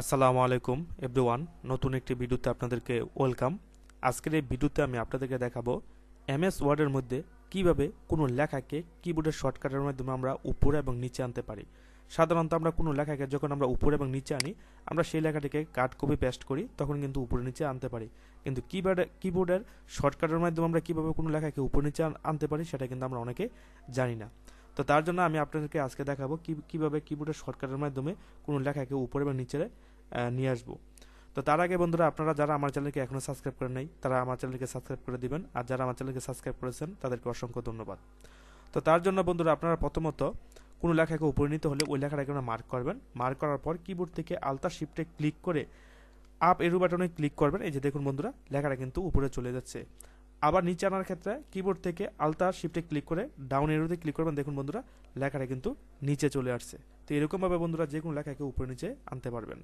আসসালামু আলাইকুম, এভরিওয়ান। নতুন একটি ভিডিওতে আপনাদেরকে ওয়েলকাম। আজকের এই ভিডিওতে আমি আপনাদেরকে দেখাবো এমএস ওয়ার্ডের মধ্যে কীভাবে কোনো লেখাকে কিবোর্ডের শর্টকাটের মাধ্যমে আমরা উপরে এবং নিচে আনতে পারি। সাধারণত আমরা কোনো লেখাকে যখন আমরা উপরে এবং নিচে আনি, আমরা সেই লেখাটিকে কাট, কপি, পেস্ট করি, তখন কিন্তু উপরে নিচে আনতে পারি। কিন্তু কিবোর্ডে, কিবোর্ডের শর্টকাটের মাধ্যমে আমরা কীভাবে কোনো লেখাকে উপরে নিচে আনতে পারি, সেটা কিন্তু আমরা অনেকে জানি না। তো তার জন্য আমি আপনাদেরকে আজকে দেখাবো কি, কীভাবে কিবোর্ডের শর্টকাটের মাধ্যমে কোনো লেখাকে উপরে বা নিচে নিয়ে আসব। তো তার আগে বন্ধুরা, আপনারা যারা আমার চ্যানেলকে এখনও সাবস্ক্রাইব করেন নাই, তারা আমার চ্যানেলকে সাবস্ক্রাইব করে দিবেন। আর যারা আমার চ্যানেলকে সাবস্ক্রাইব করেছেন, তাদেরকে অসংখ্য ধন্যবাদ। তো তার জন্য বন্ধুরা, আপনারা প্রথমত কোনো লেখাকে উপরে নিতে হলে ওই লেখাটাকে আপনারা মার্ক করবেন। মার্ক করার পর কিবোর্ড থেকে আলতা শিফটে ক্লিক করে আপ এরু বাটনে ক্লিক করবেন। এই যে দেখুন বন্ধুরা, লেখাটা কিন্তু উপরে চলে যাচ্ছে। আবার নিচে আনার ক্ষেত্রে কিবোর্ড থেকে আলতা শিফটে ক্লিক করে ডাউন এরোতে ক্লিক করবেন। দেখুন বন্ধুরা, লেখাটা কিন্তু নিচে চলে আসছে। তো এরকমভাবে বন্ধুরা যে কোনো লেখাকে উপরে নিচে আনতে পারবেন।